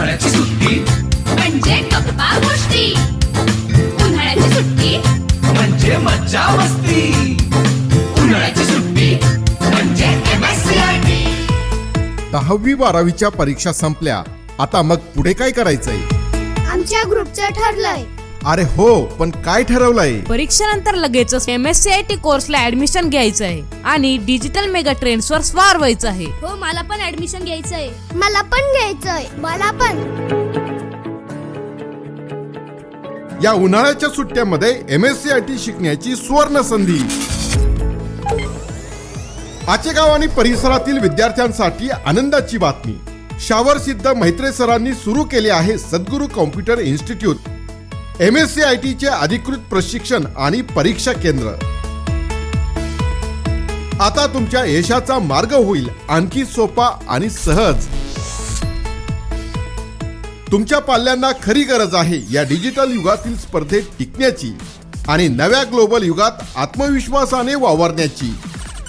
उन्हाळ्याची सुट्टी. म्हणजे गप्पा गोष्टी. उन्हाळ्याची सुट्टी. म्हणजे मज्जा मस्ती. उन्हाळ्याची सुट्टी. म्हणजे. दहावी बारावीच्या परीक्षा संपल्या. आता मग पुढे काय करायचंय? आमच्या ग्रुपचं ठरलंय. अरे हो पण काय ठरवलंय? परीक्षेनंतर लगेचच M S C I T कोर्सला admission घ्यायचं आहे आणि डिजिटल मेगा ट्रेंड्स वर स्वार व्हायचं आहे हो मला पण ऍडमिशन घ्यायचंय. मला पण घ्यायचंय. मला पण. या उन्हाळ्याच्या सुट्ट्यामध्ये M S C I T शिकण्याची सुवर्ण संधी. आचेगाव आणि परिसरातील विद्यार्थ्यांसाठी आनंदाची बातमी. शावर सिद्ध मैत्रे सरांनी सुरू केले आहे Sadguru computer institute. M S C I टीचे अधिकृत प्रशिक्षण आणि परीक्षा केंद्र. आता तुमच्या यशाचा मार्ग होईल आणखी सोपा आणि सहज. तुमच्या पाल्यांना खरी गरज आहे या डिजिटल युगातील स्पर्धेत टिकण्याची आणि नव्या ग्लोबल युगात आत्मविश्वासाने वावरण्याची.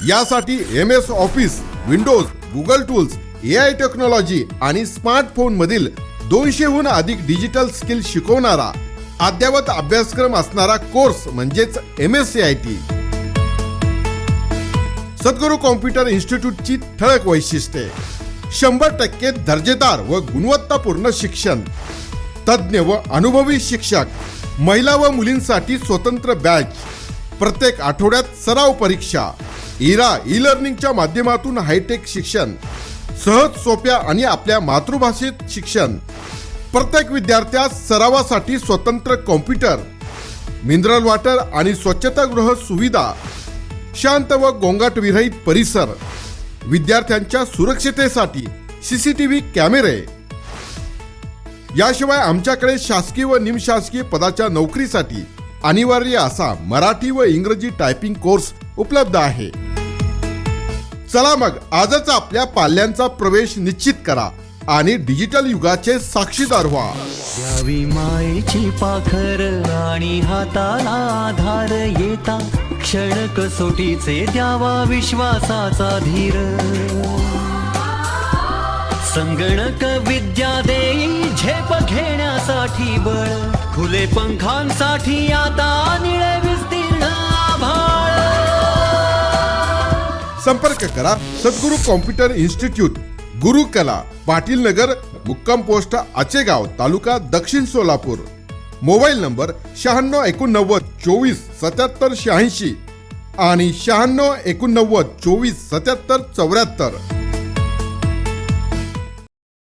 यासाठी M S office Windows Google tools A I technology आणि स्मार्टफोनमधील दोनशेहून अधिक डिजिटल स्किल शिकवणारा अद्ययावत अभ्यासक्रम असणारा कोर्स म्हणजेच M S C I T Sadguru computer इन्स्टिट्यूटची ठळक वैशिष्ट्ये. शंभर टक्के दर्जेदार व गुणवत्तापूर्ण शिक्षण. तज्ज्ञ व अनुभवी शिक्षक. महिला व मुलींसाठी स्वतंत्र बॅच. प्रत्येक आठवड्यात सराव परीक्षा. इरा ई लर्निंगच्या माध्यमातून हायटेक शिक्षण. सहज सोप्या आणि आपल्या मातृभाषेत शिक्षण. प्रत्येक विद्यार्थ्यास सरावासाठी स्वतंत्र कॉम्प्युटर मिनरल वॉटर आणि स्वच्छतागृह सुविधा शांत व गोंगाट विरहित परिसर विद्यार्थ्यांच्या सुरक्षितेसाठी सीसीटीव्ही कॅमेरे. याशिवाय आमच्याकडे शासकीय व निमशासकीय पदाच्या नोकरीसाठी अनिवार्य असा मराठी व इंग्रजी टायपिंग कोर्स उपलब्ध आहे. चला मग आजच आपल्या पाल्यांचा प्रवेश निश्चित करा. आणि डिजिटल युगाचे साक्षीदार व्हा. द्यावी मायेची पाखर आणि हाताला आधार येता. क्षण कसोटीचे द्यावा विश्वासाचा धीर. संगणक विद्या देई झेप घेण्यासाठी बळ. खुले पंखांसाठी आता निळे विस्तीर्ण आभाळ. संपर्क करा सद्गुरू कॉम्प्युटर इन्स्टिट्यूट. गुरुकला पाटील नगर मुक्काम पोस्ट आचेगाव तालुका दक्षिण सोलापूर. मोबाईल नंबर शहाण्णव एकोणनव्वद चोवीस सत्याहत्तर शहाऐंशी आणि शहाण्णव एकोणनव्वद चोवीस सत्याहत्तर चौऱ्याहत्तर.